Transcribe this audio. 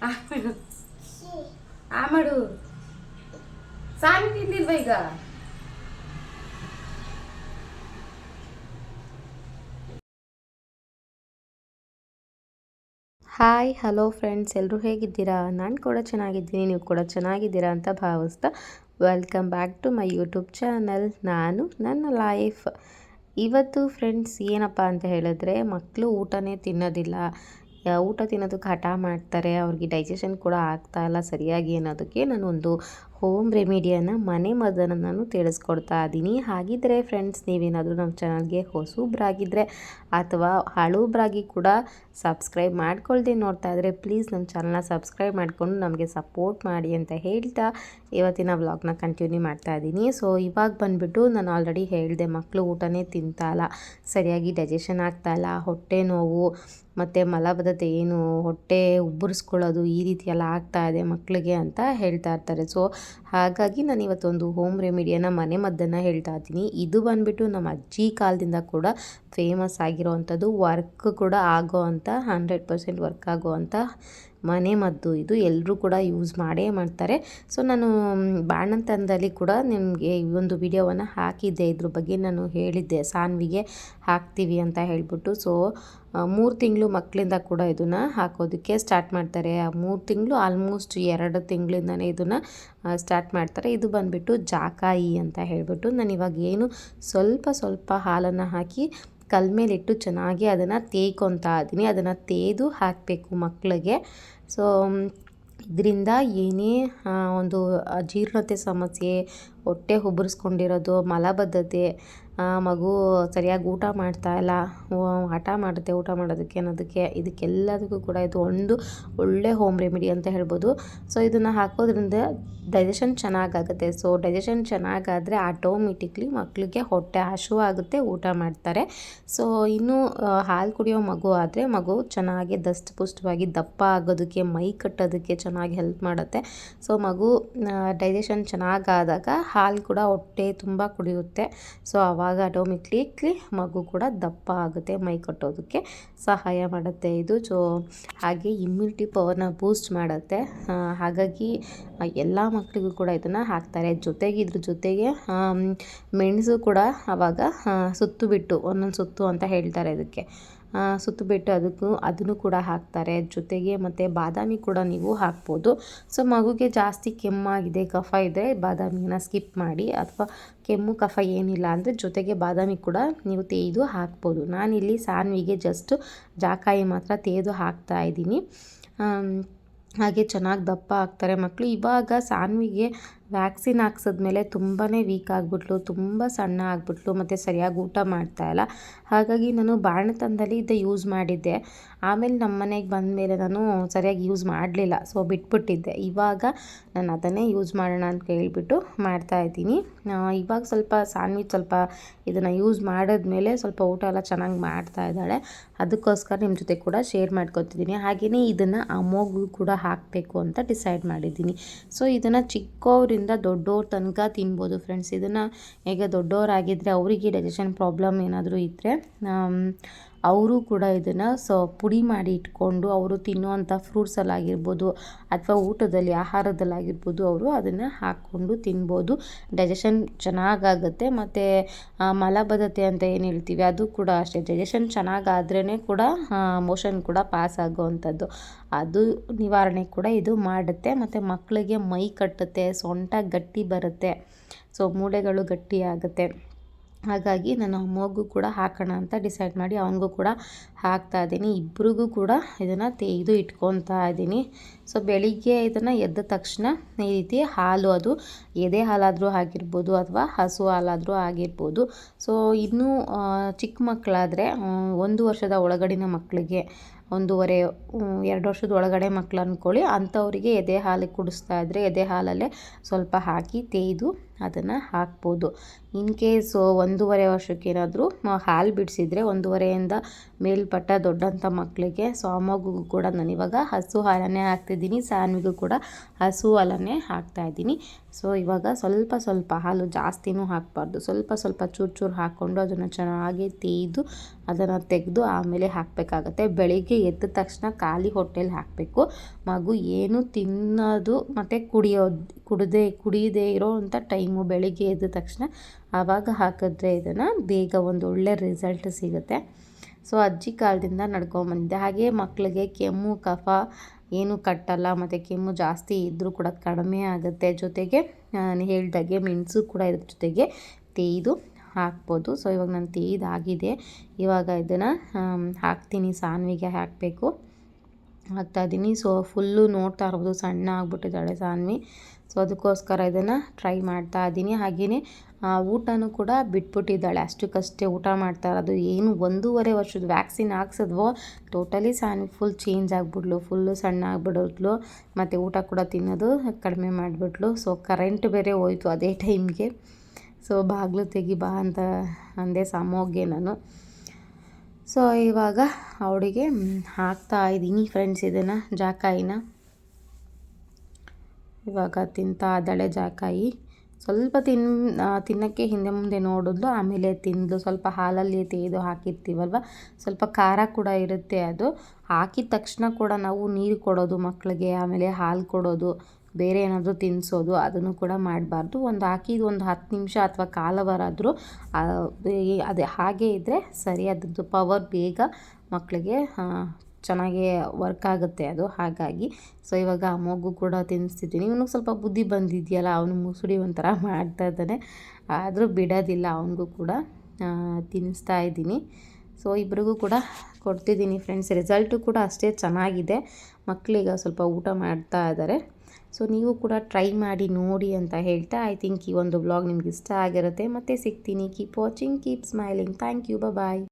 ಆ ಮಾಡು. ಸಾಮಿ ತಿಂದಿಲ್ವ ಈಗ? ಹಾಯ್ ಹಲೋ ಫ್ರೆಂಡ್ಸ್ ಎಲ್ಲರೂ ಹೇಗಿದ್ದೀರಾ? ನಾನು ಕೂಡ ಚೆನ್ನಾಗಿದ್ದೀನಿ ನೀವು ಕೂಡ ಚೆನ್ನಾಗಿದ್ದೀರಾ ಅಂತ ಭಾವಿಸ್ತಾ welcome back to my YouTube channel. ನಾನು ನನ್ನ ಲೈಫ್. ಇವತ್ತು ಫ್ರೆಂಡ್ಸ್ ಏನಪ್ಪ ಅಂತ ಹೇಳಿದ್ರೆ ಮಕ್ಕಳು ಊಟನೇ ತಿನ್ನೋದಿಲ್ಲ. ಊಟ ತಿನ್ನೋದಕ್ಕೆ ಹಠ ಮಾಡ್ತಾರೆ, ಅವ್ರಿಗೆ ಡೈಜೆಷನ್ ಕೂಡ ಆಗ್ತಾ ಇಲ್ಲ ಸರಿಯಾಗಿ ಅನ್ನೋದಕ್ಕೆ ನಾನು ಒಂದು ಹೋಮ್ ರೆಮಿಡಿಯನ್ನು ಮನೆ ಮದ್ದನ್ನು ನಾನು ತಿಳಿಸ್ಕೊಡ್ತಾ ಇದ್ದೀನಿ. ಹಾಗಿದ್ದರೆ ಫ್ರೆಂಡ್ಸ್ ನೀವೇನಾದರೂ ನಮ್ಮ ಚಾನಲ್ಗೆ ಹೊಸಬ್ರಾಗಿದ್ದರೆ ಅಥವಾ ಹಳಬ್ರಾಗಿ ಕೂಡ ಸಬ್ಸ್ಕ್ರೈಬ್ ಮಾಡ್ಕೊಳ್ದೆ ನೋಡ್ತಾ ಇದ್ದರೆ ಪ್ಲೀಸ್ ನಮ್ಮ ಚಾನಲ್ನ ಸಬ್ಸ್ಕ್ರೈಬ್ ಮಾಡಿಕೊಂಡು ನಮಗೆ ಸಪೋರ್ಟ್ ಮಾಡಿ ಅಂತ ಹೇಳ್ತಾ ಇವತ್ತಿನ ವ್ಲಾಗ್ನ ಕಂಟಿನ್ಯೂ ಮಾಡ್ತಾ ಇದ್ದೀನಿ. ಸೊ ಇವಾಗ ಬಂದುಬಿಟ್ಟು ನಾನು ಆಲ್ರೆಡಿ ಹೇಳಿದೆ ಮಕ್ಕಳು ಊಟನೇ ತಿಂತಾ ಇಲ್ಲ, ಸರಿಯಾಗಿ ಡೈಜೆಷನ್ ಆಗ್ತಾ ಇಲ್ಲ, ಹೊಟ್ಟೆ ನೋವು ಮತ್ತು ಮಲಬದ್ಧತೆ ಏನು, ಹೊಟ್ಟೆ ಉಬ್ಬರಿಸ್ಕೊಳ್ಳೋದು ಈ ರೀತಿ ಎಲ್ಲ ಆಗ್ತಾ ಇದೆ ಮಕ್ಕಳಿಗೆ ಅಂತ ಹೇಳ್ತಾ ಇರ್ತಾರೆ. ಸೊ ಹಾಗಾಗಿ ನಾನು ಇವತ್ತೊಂದು ಹೋಮ್ ರೆಮಿಡಿಯನ್ನು ಮನೆ ಮದ್ದನ್ನು ಹೇಳ್ತಾ ಇದ್ದೀನಿ. ಇದು ಬಂದುಬಿಟ್ಟು ನಮ್ಮ ಅಜ್ಜಿ ಕಾಲದಿಂದ ಕೂಡ ಫೇಮಸ್ ಆಗಿರೋವಂಥದ್ದು ವರ್ಕ್ ಕೂಡ ಆಗೋ ಅಂಥ ಹಂಡ್ರೆಡ್ ಪರ್ಸೆಂಟ್ ವರ್ಕ್ ಆಗೋ ಅಂಥ ಮನೆ ಮದ್ದು ಇದು ಎಲ್ಲರೂ ಕೂಡ ಯೂಸ್ ಮಾಡೇ ಮಾಡ್ತಾರೆ. ಸೊ ನಾನು ಬಾಣಂತನದಲ್ಲಿ ಕೂಡ ನಿಮಗೆ ಈ ಒಂದು ವಿಡಿಯೋವನ್ನು ಹಾಕಿದ್ದೆ. ಇದ್ರ ಬಗ್ಗೆ ನಾನು ಹೇಳಿದ್ದೆ. ಸಾನ್ವಿಗೆ ಹಾಕ್ತೀವಿ ಅಂತ ಹೇಳಿಬಿಟ್ಟು. ಸೊ ಮೂರು ತಿಂಗಳು ಮಕ್ಕಳಿಂದ ಕೂಡ ಇದನ್ನು ಹಾಕೋದಕ್ಕೆ ಸ್ಟಾರ್ಟ್ ಮಾಡ್ತಾರೆ. ಆ ಮೂರು ತಿಂಗಳು ಆಲ್ಮೋಸ್ಟ್ ಎರಡು ತಿಂಗಳಿಂದನೇ ಇದನ್ನು ಸ್ಟಾರ್ಟ್ ಮಾಡ್ತಾರೆ. ಇದು ಬಂದುಬಿಟ್ಟು ಜಾಕಾಯಿ ಅಂತ ಹೇಳಿಬಿಟ್ಟು ನಾನು ಇವಾಗ ಏನು ಸ್ವಲ್ಪ ಸ್ವಲ್ಪ ಹಾಲನ್ನು ಹಾಕಿ ಕಲ್ ಮೇಲಿಟ್ಟು ಚೆನ್ನಾಗಿ ಅದನ್ನು ತೇಯ್ಕೊತಾ ಇದ್ದೀನಿ. ಅದನ್ನು ತೇದು ಹಾಕಬೇಕು ಮಕ್ಕಳಿಗೆ ಸೊ ಇದರಿಂದ ಏನೇ ಒಂದು ಅಜೀರ್ಣತೆ ಸಮಸ್ಯೆ, ಹೊಟ್ಟೆ ಉಬ್ಬರಿಸ್ಕೊಂಡಿರೋದು, ಮಲಬದ್ಧತೆ ಮಗು ಸರಿಯಾಗಿ ಊಟ ಮಾಡ್ತಾ ಇಲ್ಲ. ಹಠ ಮಾಡುತ್ತೆ ಊಟ ಮಾಡೋದಕ್ಕೆ, ಅನ್ನೋದಕ್ಕೆ. ಇದಕ್ಕೆಲ್ಲದಕ್ಕೂ ಕೂಡ ಇದು ಒಂದು ಒಳ್ಳೆ ಹೋಮ್ ರೆಮಿಡಿ ಅಂತ ಹೇಳ್ಬೋದು. ಸೊ ಇದನ್ನು ಹಾಕೋದ್ರಿಂದ ಡೈಜೆಷನ್ ಚೆನ್ನಾಗಾಗುತ್ತೆ. ಸೊ ಡೈಜೆಷನ್ ಚೆನ್ನಾಗಾದರೆ ಆಟೋಮೆಟಿಕ್ಲಿ ಮಕ್ಕಳಿಗೆ ಹೊಟ್ಟೆ ಹಸಿವು ಆಗುತ್ತೆ, ಊಟ ಮಾಡ್ತಾರೆ. ಸೊ ಇನ್ನೂ ಹಾಲು ಕುಡಿಯೋ ಮಗು ಆದರೆ ಮಗು ಚೆನ್ನಾಗಿ ದಷ್ಟಪುಷ್ಟವಾಗಿ ದಪ್ಪ ಆಗೋದಕ್ಕೆ, ಮೈ ಕಟ್ಟೋದಕ್ಕೆ ಚೆನ್ನಾಗಿ ಹೆಲ್ಪ್ ಮಾಡುತ್ತೆ. ಸೊ ಮಗು ಡೈಜೆಷನ್ ಚೆನ್ನಾಗಾದಾಗ ಹಾಲು ಕೂಡ ಹೊಟ್ಟೆ ತುಂಬ ಕುಡಿಯುತ್ತೆ. ಸೊ ಆವಾಗ ಆಟೋಮೆಟಿಕ್ಲಿ ಮಗು ಕೂಡ ದಪ್ಪ ಆಗುತ್ತೆ, ಮೈ ಕಟ್ಟೋದಕ್ಕೆ ಸಹಾಯ ಮಾಡುತ್ತೆ ಇದು. ಸೊ ಹಾಗೆ ಇಮ್ಯುನಿಟಿ ಪವರ್ನ ಬೂಸ್ಟ್ ಮಾಡುತ್ತೆ. ಹಾಗಾಗಿ ಎಲ್ಲ ಮಕ್ಕಳಿಗೂ ಕೂಡ ಇದನ್ನು ಹಾಕ್ತಾರೆ. ಜೊತೆಗೆ ಇದ್ರ ಜೊತೆಗೆ ಮೆಣಸು ಕೂಡ ಆವಾಗ ಸುತ್ತು ಬಿಟ್ಟು, ಒಂದೊಂದು ಸುತ್ತು ಅಂತ ಹೇಳ್ತಾರೆ ಇದಕ್ಕೆ. ಆ, ಸುತ್ತು ಬಿಟ್ಟು ಅದಕ್ಕೂ ಅದನ್ನು ಕೂಡ ಹಾಕ್ತಾರೆ. ಜೊತೆಗೆ ಮತ್ತು ಬಾದಾಮಿ ಕೂಡ ನೀವು ಹಾಕ್ಬೋದು. ಸೊ ಮಗುಗೆ ಜಾಸ್ತಿ ಕೆಮ್ಮಾಗಿದೆ ಕಫ ಇದೆ ಬಾದಾಮಿನ ಸ್ಕಿಪ್ ಮಾಡಿ. ಅಥವಾ ಕೆಮ್ಮು ಕಫ ಏನಿಲ್ಲ ಅಂದರೆ ಜೊತೆಗೆ ಬಾದಾಮಿ ಕೂಡ ನೀವು ತೇಯ್ದು ಹಾಕ್ಬೋದು. ನಾನಿಲ್ಲಿ ಸಾನ್ವಿಗೆ ಜಸ್ಟ್ ಜಾಕಾಯಿ ಮಾತ್ರ ತೇದು ಹಾಕ್ತಾ ಇದ್ದೀನಿ. ಹಾಗೆ ಚೆನ್ನಾಗಿ ದಪ್ಪ ಆಗ್ತಾರೆ ಮಕ್ಕಳು ಇವಾಗ ಸಾನ್ವಿಗೆ ವ್ಯಾಕ್ಸಿನ್ ಹಾಕ್ಸಿದ್ಮೇಲೆ ತುಂಬಾ ವೀಕ್ ಆಗಿಬಿಟ್ಲು, ತುಂಬ ಸಣ್ಣ ಆಗಿಬಿಟ್ಲು, ಮತ್ತು ಸರಿಯಾಗಿ ಊಟ ಮಾಡ್ತಾ ಇಲ್ಲ. ಹಾಗಾಗಿ ನಾನು ಬಾಣತನದಲ್ಲಿ ಇದು ಯೂಸ್ ಮಾಡಿದ್ದೆ. ಆಮೇಲೆ ನಮ್ಮ ಮನೆಗೆ ಬಂದ ಮೇಲೆ ನಾನು ಸರಿಯಾಗಿ ಯೂಸ್ ಮಾಡಲಿಲ್ಲ. ಸೊ ಬಿಟ್ಬಿಟ್ಟಿದ್ದೆ. ಇವಾಗ ನಾನು ಅದನ್ನೇ ಯೂಸ್ ಮಾಡೋಣ ಅಂತ ಹೇಳ್ಬಿಟ್ಟು ಮಾಡ್ತಾ ಇದ್ದೀನಿ. ಇವಾಗ ಸ್ವಲ್ಪ ಸ್ಯಾಂಡ್ವಿಚ್ ಸ್ವಲ್ಪ ಇದನ್ನು ಯೂಸ್ ಮಾಡಿದ್ಮೇಲೆ ಸ್ವಲ್ಪ ಊಟ ಎಲ್ಲ ಚೆನ್ನಾಗಿ ಮಾಡ್ತಾ ಇದ್ದಾಳೆ. ಅದಕ್ಕೋಸ್ಕರ ನಿಮ್ಮ ಜೊತೆ ಕೂಡ ಶೇರ್ ಮಾಡ್ಕೊತಿದ್ದೀನಿ. ಹಾಗೆಯೇ ಇದನ್ನು ಅಮೋಗು ಕೂಡ ಹಾಕಬೇಕು ಅಂತ ಡಿಸೈಡ್ ಮಾಡಿದ್ದೀನಿ. ಸೊ ಇದನ್ನು ಚಿಕ್ಕವರಿಂದ ದೊಡ್ಡವ್ರ ತನಕ ತಿನ್ಬೋದು ಫ್ರೆಂಡ್ಸ್ ಇದನ್ನು ಈಗ ದೊಡ್ಡವರಾಗಿದ್ದರೆ ಅವರಿಗೆ ಡೈಜೆಷನ್ ಪ್ರಾಬ್ಲಮ್ ಏನಾದರೂ ಇದ್ದರೆ ಅವರು ಕೂಡ ಇದನ್ನು ಸೊ, ಪುಡಿ ಮಾಡಿ ಇಟ್ಕೊಂಡು ಅವರು ತಿನ್ನುವಂಥ ಫ್ರೂಟ್ಸಲ್ಲಾಗಿರ್ಬೋದು ಅಥವಾ ಊಟದಲ್ಲಿ ಆಹಾರದಲ್ಲಾಗಿರ್ಬೋದು ಅವರು ಅದನ್ನು ಹಾಕ್ಕೊಂಡು ತಿನ್ಬೋದು. ಡೈಜೆಷನ್ ಚೆನ್ನಾಗಾಗುತ್ತೆ ಮತ್ತು ಮಲಬದ್ಧತೆ ಅಂತ ಏನು ಹೇಳ್ತೀವಿ ಅದು ಕೂಡ ಅಷ್ಟೇ. ಡೈಜೆಷನ್ ಚೆನ್ನಾಗಾದ್ರೇ ಕೂಡ ಮೋಷನ್ ಕೂಡ ಪಾಸ್ ಆಗುವಂಥದ್ದು. ಅದು ನಿವಾರಣೆ ಕೂಡ ಇದು ಮಾಡುತ್ತೆ ಮತ್ತು ಮಕ್ಕಳಿಗೆ ಮೈ ಕಟ್ಟುತ್ತೆ, ಸೊಂಟ ಗಟ್ಟಿ ಬರುತ್ತೆ. ಸೊ ಮೂಳೆಗಳು ಗಟ್ಟಿ ಆಗುತ್ತೆ. ಹಾಗಾಗಿ ನಾನು ಅಮ್ಮಗೂ ಕೂಡ ಹಾಕೋಣ ಅಂತ ಡಿಸೈಡ್ ಮಾಡಿ ಅವನಿಗೂ ಕೂಡ ಹಾಕ್ತಾ ಇದ್ದೀನಿ. ಇಬ್ಬರಿಗೂ ಕೂಡ ಇದನ್ನು ತೆಗೆದು ಇಟ್ಕೊತಾ ಇದ್ದೀನಿ. ಸೊ, ಬೆಳಿಗ್ಗೆ ಇದನ್ನು ಎದ್ದ ತಕ್ಷಣ ಈ ರೀತಿ ಹಾಲು ಅದು ಎದೆ ಹಾಲಾದರೂ ಆಗಿರ್ಬೋದು ಅಥವಾ ಹಸು ಹಾಲಾದರೂ ಆಗಿರ್ಬೋದು. ಸೊ, ಇನ್ನೂ ಚಿಕ್ಕ ಮಕ್ಕಳಾದರೆ ಒಂದು ವರ್ಷದ ಒಳಗಡಿನ ಮಕ್ಕಳಿಗೆ ಒಂದೂವರೆ ಎರಡು ವರ್ಷದ ಒಳಗಡೆ ಮಕ್ಳು ಅಂದ್ಕೊಳ್ಳಿ ಅಂಥವರಿಗೆ ಎದೆ ಹಾಲು ಕುಡಿಸ್ತಾ ಇದ್ದರೆ ಎದೆ ಹಾಲಲ್ಲೇ ಸ್ವಲ್ಪ ಹಾಕಿ ತೇಯ್ದು ಅದನ್ನು ಹಾಕ್ಬೋದು. ಇನ್ ಕೇಸ್ ಒಂದೂವರೆ ವರ್ಷಕ್ಕೇನಾದರೂ ಹಾಲು ಬಿಡಿಸಿದ್ರೆ ಒಂದೂವರೆಯಿಂದ ಮೇಲ್ಪಟ್ಟ ದೊಡ್ಡಂಥ ಮಕ್ಕಳಿಗೆ ಸೊ ಅಮ್ಮಗೂ ಮಗುಗೂ ಕೂಡ ನಾನು ಇವಾಗ ಹಸು ಹಾಲನ್ನೇ ಹಾಕ್ತಿದ್ದೀನಿ, ಸಾನ್ವಿಗೂ ಕೂಡ ಹಸು ಹಾಲನ್ನೇ ಹಾಕ್ತಾಯಿದ್ದೀನಿ ಸೊ, ಇವಾಗ ಸ್ವಲ್ಪ ಸ್ವಲ್ಪ ಹಾಲು ಜಾಸ್ತಿನೂ ಹಾಕಬಾರ್ದು. ಸ್ವಲ್ಪ ಸ್ವಲ್ಪ ಚೂರು ಚೂರು ಹಾಕ್ಕೊಂಡು ಅದನ್ನು ಚೆನ್ನಾಗಿ ತೇಯ್ದು ಅದನ್ನು ತೆಗೆದು ಆಮೇಲೆ ಹಾಕಬೇಕಾಗತ್ತೆ. ಬೆಳಿಗ್ಗೆ ಎದ್ದ ತಕ್ಷಣ ಖಾಲಿ ಹೊಟ್ಟೆಲಿ ಹಾಕಬೇಕು. ಮಗು ಏನು ತಿನ್ನೋದು ಮತ್ತು ಕುಡಿಯೋದು ಕುಡದೆ ಕುಡಿಯದೇ ಇರೋ ಅಂಥ ಟೈಮು ಬೆಳಿಗ್ಗೆ ಎದ್ದ ತಕ್ಷಣ ಆವಾಗ ಹಾಕಿದ್ರೆ ಇದನ್ನು ಬೇಗ ಒಂದು ಒಳ್ಳೆ ರಿಸಲ್ಟ್ ಸಿಗುತ್ತೆ. ಸೊ ಅಜ್ಜಿ ಕಾಲದಿಂದ ನಡ್ಕೊಂಬಂದಿದ್ದೆ ಹಾಗೆ ಮಕ್ಕಳಿಗೆ ಕೆಮ್ಮು, ಕಫ ಏನು ಕಟ್ಟಲ್ಲ, ಮತ್ತು ಕೆಮ್ಮು ಜಾಸ್ತಿ ಇದ್ದರೂ ಕೂಡ ಕಡಿಮೆ ಆಗುತ್ತೆ. ಜೊತೆಗೆ ನಾನು ಹೇಳಿದಾಗೆ ಮೆಣಸು ಕೂಡ ಇದ್ರ ಜೊತೆಗೆ ತೇಯ್ದು ಹಾಕ್ಬೋದು. ಸೊ ಇವಾಗ ನಾನು ತೇಯ್ದಾಗಿದೆ. ಇವಾಗ ಇದನ್ನು ಹಾಕ್ತೀನಿ. ಸಾನ್ವಿಗೆ ಹಾಕಬೇಕು. ಹಾಕ್ತಾಯಿದ್ದೀನಿ ಸೊ ಫುಲ್ಲು ನೋಡ್ತಾ ಇರ್ಬೋದು. ಸಣ್ಣ ಆಗಿಬಿಟ್ಟಿದ್ದಾಳೆ ಸಾನ್ವಿ. ಸೊ ಅದಕ್ಕೋಸ್ಕರ ಇದನ್ನು ಟ್ರೈ ಮಾಡ್ತಾ ಇದ್ದೀನಿ. ಹಾಗೆಯೇ ಊಟನೂ ಕೂಡ ಬಿಟ್ಬಿಟ್ಟಿದ್ದಾಳೆ. ಅಷ್ಟಕ್ಕಷ್ಟೇ ಊಟ ಮಾಡ್ತಾ ಇರೋದು. ಏನು ಒಂದೂವರೆ ವರ್ಷದ ವ್ಯಾಕ್ಸಿನ್ ಹಾಕ್ಸಿದ್ವೋ ಟೋಟಲಿ ಸಾನ್ವಿ ಫುಲ್ ಚೇಂಜ್ ಆಗಿಬಿಡ್ಲು ಫುಲ್ಲು ಸಣ್ಣ ಆಗಿಬಿಡೋದ್ಲು. ಮತ್ತು ಊಟ ಕೂಡ ತಿನ್ನೋದು ಕಡಿಮೆ ಮಾಡಿಬಿಟ್ಲು. ಸೊ ಕರೆಂಟ್ ಬೇರೆ ಹೋಯ್ತು ಅದೇ ಟೈಮ್ಗೆ ಸೊ ಬಾಗಿಲು ತೆಗಿ ಬಾ ಅಂತ ಅಂದೆ ಸಾಮೋಗೆ ನಾನು. ಸೊ ಇವಾಗ ಅವಳಿಗೆ ಹಾಕ್ತಾ ಇದ್ದೀನಿ ಫ್ರೆಂಡ್ಸ್ ಇದನ್ನು, ಜಾಕಾಯಿನ. ಇವಾಗ ತಿಂತಾ ಇದ್ದಾಳೆ ಜಾಕಾಯಿ. ಸ್ವಲ್ಪ ತಿನ್ ತಿನ್ನೋಕ್ಕೆ ಹಿಂದೆ ಮುಂದೆ ನೋಡಿದ್ಲು, ಆಮೇಲೆ ತಿಂದು ಸ್ವಲ್ಪ ಹಾಲಲ್ಲಿ ತೆಗೆದು ಹಾಕಿರ್ತೀವಲ್ವ? ಸ್ವಲ್ಪ ಖಾರ ಕೂಡ ಇರುತ್ತೆ ಅದು. ಹಾಕಿದ ತಕ್ಷಣ ಕೂಡ ನಾವು ನೀರು ಕೊಡೋದು ಮಕ್ಕಳಿಗೆ ಆಮೇಲೆ ಹಾಲು ಕೊಡೋದು. ಬೇರೆ ಏನಾದರೂ ತಿನ್ನಿಸೋದು ಅದನ್ನು ಕೂಡ ಮಾಡಬಾರ್ದು. ಒಂದು ಹಾಕಿದ ಒಂದು ಹತ್ತು ನಿಮಿಷ ಅಥವಾ ಕಾಲವರಾದರೂ ಅದೇ ಹಾಗೆ ಇದ್ದರೆ ಸರಿ. ಅದ್ರದ್ದು ಪವರ್ ಬೇಗ ಮಕ್ಕಳಿಗೆ ಚೆನ್ನಾಗಿ ವರ್ಕ್ ಆಗುತ್ತೆ ಅದು. ಹಾಗಾಗಿ ಸೊ, ಇವಾಗ ಆ ಮಗು ಕೂಡ ತಿನ್ನಿಸ್ತಿದ್ದೀನಿ ಇವನಿಗೆ ಸ್ವಲ್ಪ ಬುದ್ಧಿ ಬಂದಿದೆಯಲ್ಲ, ಅವನು ಮುಸುಡಿ ಒಂಥರ ಮಾಡ್ತಾ ಇದ್ದಾನೆ. ಆದರೂ ಬಿಡೋದಿಲ್ಲ, ಅವನಿಗೂ ಕೂಡ ತಿನ್ನಿಸ್ತಾ ಇದ್ದೀನಿ. ಸೊ, ಇಬ್ರಿಗೂ ಕೂಡ ಕೊಡ್ತಿದ್ದೀನಿ ಫ್ರೆಂಡ್ಸ್. ರಿಸಲ್ಟು ಕೂಡ ಅಷ್ಟೇ ಚೆನ್ನಾಗಿದೆ. ಮಕ್ಕಳಿಗೆ ಸ್ವಲ್ಪ ಊಟ ಮಾಡ್ತಾ ಇದ್ದಾರೆ ಸೊ ನೀವು ಕೂಡ ಟ್ರೈ ಮಾಡಿ ನೋಡಿ ಅಂತ ಹೇಳ್ತಾ ಐ ಥಿಂಕ್ ಈ ಒಂದು ಬ್ಲಾಗ್ ನಿಮ್ಗೆ ಇಷ್ಟ ಆಗಿರುತ್ತೆ. ಮತ್ತೆ ಸಿಗ್ತೀನಿ. Keep watching keep smiling thank you bye